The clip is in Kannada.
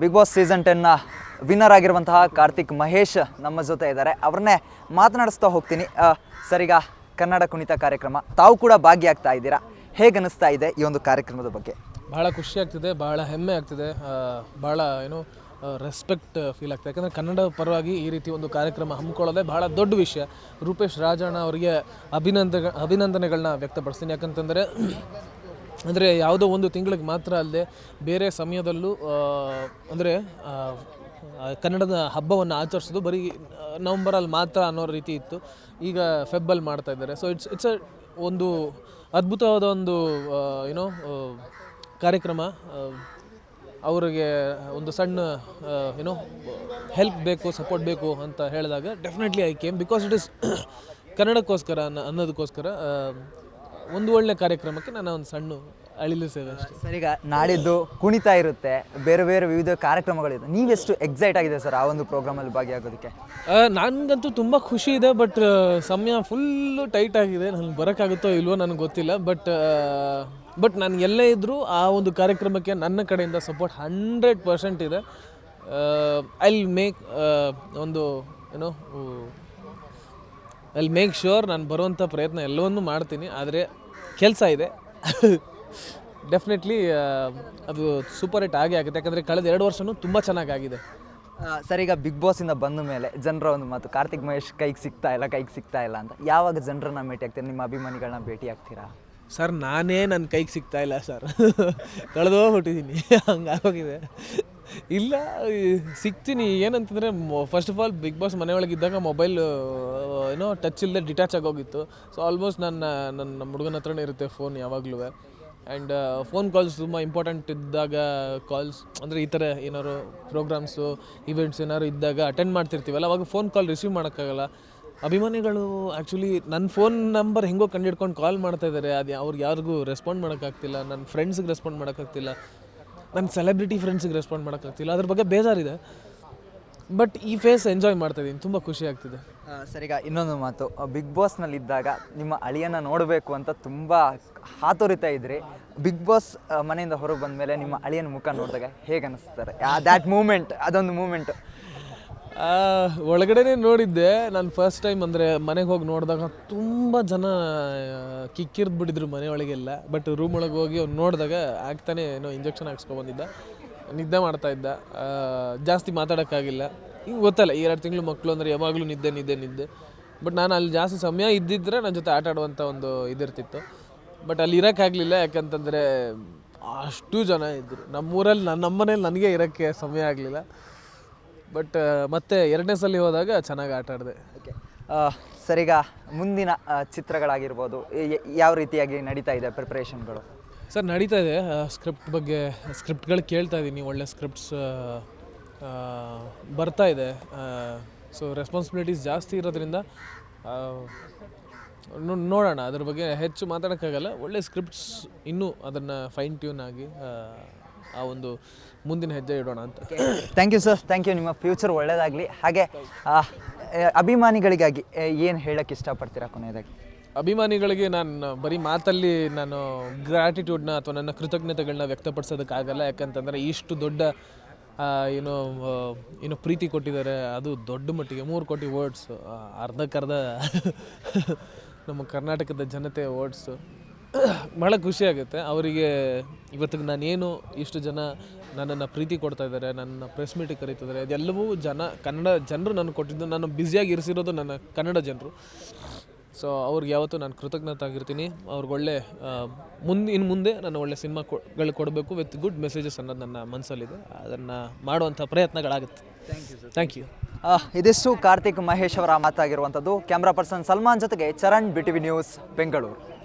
ಬಿಗ್ ಬಾಸ್ ಸೀಸನ್ ಟೆನ್ನ ವಿನ್ನರ್ ಆಗಿರುವಂತಹ ಕಾರ್ತಿಕ್ ಮಹೇಶ್ ನಮ್ಮ ಜೊತೆ ಇದ್ದಾರೆ. ಅವ್ರನ್ನೇ ಮಾತನಾಡಿಸ್ತಾ ಹೋಗ್ತೀನಿ. ಸರಿಗ ಕನ್ನಡ ಕುಣಿತ ಕಾರ್ಯಕ್ರಮ, ತಾವು ಕೂಡ ಭಾಗಿಯಾಗ್ತಾ ಇದ್ದೀರಾ? ಹೇಗೆ ಅನಿಸ್ತಾ ಇದೆ ಈ ಒಂದು ಕಾರ್ಯಕ್ರಮದ ಬಗ್ಗೆ? ಭಾಳ ಖುಷಿ ಆಗ್ತಿದೆ ಭಾಳ ಹೆಮ್ಮೆ ಆಗ್ತಿದೆ. ಭಾಳ ಏನು ರೆಸ್ಪೆಕ್ಟ್ ಫೀಲ್ ಆಗ್ತದೆ. ಯಾಕಂದರೆ ಕನ್ನಡ ಪರವಾಗಿ ಈ ರೀತಿ ಒಂದು ಕಾರ್ಯಕ್ರಮ ಹಮ್ಮಿಕೊಳ್ಳೋದೇ ಭಾಳ ದೊಡ್ಡ ವಿಷಯ. ರೂಪೇಶ್ ರಾಜಣ್ಣ ಅವರಿಗೆ ಅಭಿನಂದ ಅಭಿನಂದನೆಗಳನ್ನ ವ್ಯಕ್ತಪಡಿಸ್ತೀನಿ. ಯಾಕಂತಂದರೆ ಅಂದರೆ ಯಾವುದೋ ಒಂದು ತಿಂಗಳಿಗೆ ಮಾತ್ರ ಅಲ್ಲದೆ ಬೇರೆ ಸಮಯದಲ್ಲೂ ಅಂದರೆ ಕನ್ನಡದ ಹಬ್ಬವನ್ನು ಆಚರಿಸೋದು ಬರೀ ನವಂಬರಲ್ಲಿ ಮಾತ್ರ ಅನ್ನೋ ರೀತಿ ಇತ್ತು. ಈಗ ಫೆಬ್ಬಲ್ಲಿ ಮಾಡ್ತಾ ಇದ್ದಾರೆ. ಸೊ ಇಟ್ಸ್ ಇಟ್ಸ್ ಅ ಒಂದು ಅದ್ಭುತವಾದ ಒಂದು ಏನೋ ಕಾರ್ಯಕ್ರಮ. ಅವರಿಗೆ ಒಂದು ಸಣ್ಣ ಏನೋ ಹೆಲ್ಪ್ ಬೇಕು ಸಪೋರ್ಟ್ ಬೇಕು ಅಂತ ಹೇಳಿದಾಗ definitely I came because it is ಕನ್ನಡಕ್ಕೋಸ್ಕರ ಅನ್ನೋ ಅನ್ನೋದಕ್ಕೋಸ್ಕರ ಒಂದು ಒಳ್ಳೆ ಕಾರ್ಯಕ್ರಮಕ್ಕೆ ನಾನು ಒಂದು ಸಣ್ಣ ಅಳಿಲು ಸೇವೆ ಅಷ್ಟೇ. ಸರ್ ಈಗ ನಾಡಿದ್ದು ಕುಣಿತ ಇರುತ್ತೆ. ಬೇರೆ ಬೇರೆ ವಿವಿಧ ಕಾರ್ಯಕ್ರಮಗಳಿದೆ. ನೀವೆಷ್ಟು ಎಕ್ಸೈಟ್ ಆಗಿದೆ ಸರ್ ಆ ಒಂದು ಪ್ರೋಗ್ರಾಮಲ್ಲಿ ಭಾಗಿಯಾಗೋದಕ್ಕೆ? ನನಗಂತೂ ತುಂಬ ಖುಷಿ ಇದೆ ಬಟ್ ಸಮಯ ಫುಲ್ಲು ಟೈಟ್ ಆಗಿದೆ. ನನಗೆ ಬರೋಕ್ಕಾಗುತ್ತೋ ಇಲ್ವೋ ನನಗೆ ಗೊತ್ತಿಲ್ಲ ಬಟ್ ಬಟ್ ನಾನು ಎಲ್ಲೇ ಇದ್ದರೂ ಆ ಒಂದು ಕಾರ್ಯಕ್ರಮಕ್ಕೆ ನನ್ನ ಕಡೆಯಿಂದ ಸಪೋರ್ಟ್ ಹಂಡ್ರೆಡ್ ಪರ್ಸೆಂಟ್ ಇದೆ. ಐ ಮೇಕ್ ಒಂದು ಏನೋ ಐ ಮೇಕ್ ಶ್ಯೂರ್ ನಾನು ಬರುವಂಥ ಪ್ರಯತ್ನ ಎಲ್ಲವನ್ನೂ ಮಾಡ್ತೀನಿ ಆದರೆ ಕೆಲಸ ಇದೆ. ಡೆಫಿನೆಟ್ಲಿ ಅದು ಸೂಪರ್ ಹಿಟ್ ಆಗೇ ಆಗುತ್ತೆ. ಯಾಕಂದರೆ ಕಳೆದ ಎರಡು ವರ್ಷವೂ ತುಂಬ ಚೆನ್ನಾಗಾಗಿದೆ ಆಗಿದೆ. ಸರ್ ಈಗ ಬಿಗ್ ಬಾಸಿಂದ ಬಂದ ಮೇಲೆ ಜನರ ಒಂದು ಮಾತು ಕಾರ್ತಿಕ್ ಮಹೇಶ್ ಕೈಗೆ ಸಿಗ್ತಾ ಇಲ್ಲ ಕೈಗೆ ಸಿಗ್ತಾ ಇಲ್ಲ ಅಂತ. ಯಾವಾಗ ಜನರನ್ನ ಭೇಟಿ ಆಗ್ತೀರಾ? ನಿಮ್ಮ ಅಭಿಮಾನಿಗಳನ್ನ ಭೇಟಿ ಆಗ್ತೀರಾ? ಸರ್ ನಾನೇ ನನ್ನ ಕೈಗೆ ಸಿಗ್ತಾ ಇಲ್ಲ ಸರ್. ಕಳೆದೋಗ್ಬಿಟ್ಟಿದ್ದೀನಿ ಹಂಗಾಗೋಗಿದೆ ಇಲ್ಲ ಸಿಗ್ತೀನಿ. ಏನಂತಂದರೆ first of all Bigg Boss ಮನೆಯೊಳಗಿದ್ದಾಗ mobile ಏನೋ ಟಚ್ ಇಲ್ಲದೆ ಡಿಟ್ಯಾಚ್ ಆಗೋಗಿತ್ತು. ಸೊ ಆಲ್ಮೋಸ್ಟ್ ನನ್ನ ನನ್ನ ನಮ್ಮ ಹುಡುಗನ ಹತ್ರನೇ ಇರುತ್ತೆ ಫೋನ್ ಯಾವಾಗಲೂ. ಆ್ಯಂಡ್ ಫೋನ್ ಕಾಲ್ಸ್ ತುಂಬ ಇಂಪಾರ್ಟೆಂಟ್ ಇದ್ದಾಗ ಕಾಲ್ಸ್ ಅಂದರೆ ಈ ಥರ ಏನಾದ್ರು ಪ್ರೋಗ್ರಾಮ್ಸು ಇವೆಂಟ್ಸ್ ಏನಾದ್ರು ಇದ್ದಾಗ ಅಟೆಂಡ್ ಮಾಡ್ತಿರ್ತೀವಲ್ಲ, ಅವಾಗ ಫೋನ್ ಕಾಲ್ ರಿಸೀವ್ ಮಾಡೋಕ್ಕಾಗಲ್ಲ. ಅಭಿಮಾನಿಗಳು ಆ್ಯಕ್ಚುಲಿ ನನ್ನ ಫೋನ್ ನಂಬರ್ ಹೆಂಗೋ ಕಂಡು ಹಿಡ್ಕೊಂಡು ಕಾಲ್ ಮಾಡ್ತಾ ಇದ್ದಾರೆ ಅದು ಅವ್ರಿಗೆ ಯಾರಿಗೂ ರೆಸ್ಪಾಂಡ್ ಮಾಡೋಕ್ಕಾಗ್ತಿಲ್ಲ. ನನ್ನ ಫ್ರೆಂಡ್ಸ್ಗೆ ರೆಸ್ಪಾಂಡ್ ಮಾಡೋಕ್ಕಾಗ್ತಿಲ್ಲ. ನನ್ನ ಸೆಲೆಬ್ರಿಟಿ ಫ್ರೆಂಡ್ಸಿಗೆ ರೆಸ್ಪಾಂಡ್ ಮಾಡೋಕ್ಕಾಗ್ತಿಲ್ಲ. ಅದ್ರ ಬಗ್ಗೆ ಬೇಜಾರಿದೆ. ಬಟ್ ಈ ಫೇಸ್ ಎಂಜಾಯ್ ಮಾಡ್ತಾ ಇದ್ದೀನಿ ತುಂಬ ಖುಷಿ ಆಗ್ತಿದೆ. ಸರಿಗ ಇನ್ನೊಂದು ಮಾತು. ಬಿಗ್ ಬಾಸ್ನಲ್ಲಿದ್ದಾಗ ನಿಮ್ಮ ಅಳಿಯನ್ನು ನೋಡಬೇಕು ಅಂತ ತುಂಬ ಹಾತೊರಿತ ಇದ್ರಿ. ಬಿಗ್ ಬಾಸ್ ಮನೆಯಿಂದ ಹೊರಗೆ ಬಂದ ಮೇಲೆ ನಿಮ್ಮ ಅಳಿಯನ ಮುಖ ನೋಡಿದಾಗ ಹೇಗೆ ಅನಿಸ್ತಾರೆ ದ್ಯಾಟ್ ಮೂಮೆಂಟ್ ಅದೊಂದು ಮೂಮೆಂಟ್ ಆ, ಒಳಗಡೆನೆ ನೋಡಿದ್ದೆ. ನಾನು ಫಸ್ಟ್ ಟೈಮ್ ಅಂದರೆ ಮನೆಗೆ ಹೋಗಿ ನೋಡಿದಾಗ ತುಂಬ ಜನ ಕಿಕ್ಕಿರ್ದು ಬಿಟ್ಟಿದ್ರು ಮನೆಯೊಳಗೆಲ್ಲ ಬಟ್ ರೂಮ್ ಒಳಗೆ ಹೋಗಿ ಅವ್ನು ನೋಡಿದಾಗ ಆಗ್ತಾನೆ ಏನೋ ಇಂಜೆಕ್ಷನ್ ಹಾಕ್ಸ್ಕೊಬಂದಿದ್ದ ನಿದ್ದೆ ಮಾಡ್ತಾ ಇದ್ದ. ಜಾಸ್ತಿ ಮಾತಾಡೋಕ್ಕಾಗಿಲ್ಲ. ಹಿಂಗೆ ಗೊತ್ತಲ್ಲ ಎರಡು ತಿಂಗಳು ಮಕ್ಕಳು ಅಂದರೆ ಯಾವಾಗಲೂ ನಿದ್ದೆ ನಿದ್ದೆ ನಿದ್ದೆ. ಬಟ್ ನಾನು ಅಲ್ಲಿ ಜಾಸ್ತಿ ಸಮಯ ಇದ್ದಿದ್ರೆ ನನ್ನ ಜೊತೆ ಆಟ ಆಡುವಂಥ ಒಂದು ಇದಿರ್ತಿತ್ತು. ಬಟ್ ಅಲ್ಲಿ ಇರೋಕ್ಕಾಗಲಿಲ್ಲ ಯಾಕಂತಂದರೆ ಅಷ್ಟು ಜನ ಇದ್ದರು ನಮ್ಮೂರಲ್ಲಿ ನನ್ನ ನಮ್ಮನೇಲಿ ನನಗೆ ಇರೋಕ್ಕೆ ಸಮಯ ಆಗಲಿಲ್ಲ. ಬಟ್ ಮತ್ತೆ ಎರಡನೇ ಸಲ ಹೋದಾಗ ಚೆನ್ನಾಗಿ ಆಟ ಆಡಿದೆ. ಓಕೆ ಸರಿಗ ಮುಂದಿನ ಆ, ಚಿತ್ರಗಳಾಗಿರ್ಬೋದು ಯ- ಯಾವ ರೀತಿಯಾಗಿ ನಡೀತಾ ಇದೆ ಪ್ರಿಪ್ರೇಷನ್ಗಳು ಸರ್ ನಡೀತಾ ಇದೆ. ಸ್ಕ್ರಿಪ್ಟ್ ಬಗ್ಗೆ ಸ್ಕ್ರಿಪ್ಟ್ಗಳು ಕೇಳ್ತಾ ಇದ್ದೀನಿ ಒಳ್ಳೆ ಸ್ಕ್ರಿಪ್ಟ್ಸ್ ಬರ್ತಾ ಇದೆ. ಸೊ ರೆಸ್ಪಾನ್ಸಿಬಿಲಿಟೀಸ್ ಜಾಸ್ತಿ ಇರೋದ್ರಿಂದ ಆ, ನೋ- ನೋಡೋಣ. ಅದ್ರ ಬಗ್ಗೆ ಹೆಚ್ಚು ಮಾತಾಡೋಕ್ಕಾಗಲ್ಲ. ಒಳ್ಳೆ ಸ್ಕ್ರಿಪ್ಟ್ಸ್ ಇನ್ನೂ ಅದನ್ನು ಫೈನ್ ಟ್ಯೂನ್ ಆಗಿ ಆ, ಆ ಒಂದು ಮುಂದಿನ ಹೆಜ್ಜೆ ಇಡೋಣ ಅಂತ. Thank you sir thank you ನಿಮ್ಮ ಫ್ಯೂಚರ್ ಒಳ್ಳೆಯದಾಗಲಿ ಹಾಗೆ ಆ, ಆ, ಅಭಿಮಾನಿಗಳಿಗಾಗಿ ಏನು ಹೇಳಕ್ಕೆ ಇಷ್ಟಪಡ್ತೀರಾ ಕೊನೆಯದಾಗಿ? ಅಭಿಮಾನಿಗಳಿಗೆ ನಾನು ಬರೀ ಮಾತಲ್ಲಿ ನಾನು ಗ್ರ್ಯಾಟಿಟ್ಯೂಡ್ನ ಅಥವಾ ನನ್ನ ಕೃತಜ್ಞತೆಗಳನ್ನ ವ್ಯಕ್ತಪಡಿಸೋದಕ್ಕಾಗಲ್ಲ. ಯಾಕಂತಂದರೆ ಇಷ್ಟು ದೊಡ್ಡ ಆ, ಏನು ಆ, ಏನು ಪ್ರೀತಿ ಕೊಟ್ಟಿದ್ದಾರೆ. ಅದು ದೊಡ್ಡ ಮಟ್ಟಿಗೆ ಮೂರು ಕೋಟಿ ವರ್ಡ್ಸ್ ಅರ್ಧಕ್ಕರ್ಧ ನಮ್ಮ ಕರ್ನಾಟಕದ ಜನತೆ ವರ್ಡ್ಸು ಭಾಳ ಖುಷಿ ಆಗುತ್ತೆ. ಅವರಿಗೆ ಇವತ್ತಿಗೆ ನಾನೇನು ಇಷ್ಟು ಜನ ನನ್ನನ್ನು ಪ್ರೀತಿ ಕೊಡ್ತಾ ಇದ್ದಾರೆ ನನ್ನ ಪ್ರೆಸ್ ಮೀಟಿಗೆ ಕರೀತಿದ್ದಾರೆ ಅದೆಲ್ಲವೂ ಜನ ಕನ್ನಡ ಜನರು ನನಗೆ ಕೊಟ್ಟಿದ್ದು. ನಾನು ಬ್ಯುಸಿಯಾಗಿ ಇರಿಸಿರೋದು ನನ್ನ ಕನ್ನಡ ಜನರು. ಸೊ ಅವ್ರಿಗೆ ಯಾವತ್ತೂ ನಾನು ಕೃತಜ್ಞತೆ ಆಗಿರ್ತೀನಿ ಅವ್ರಿಗೆ ಒಳ್ಳೆ ಮುಂದೆ ಇನ್ನು ಮುಂದೆ ನಾನು ಒಳ್ಳೆ ಸಿನಿಮಾಗಳು ಕೊಡಬೇಕು ವಿತ್ ಗುಡ್ ಮೆಸೇಜಸ್ ಅನ್ನೋದು ನನ್ನ ಮನಸ್ಸಲ್ಲಿದೆ ಅದನ್ನು ಮಾಡುವಂಥ ಪ್ರಯತ್ನಗಳಾಗುತ್ತೆ. ಥ್ಯಾಂಕ್ ಯು ಆ, ಇದಿಷ್ಟು ಕಾರ್ತಿಕ್ ಮಹೇಶ್ ಅವರ ಮಾತಾಗಿರುವಂಥದ್ದು. ಕ್ಯಾಮ್ರಾ ಪರ್ಸನ್ ಸಲ್ಮಾನ್ ಜೊತೆಗೆ Charan B T V news Bengaluru.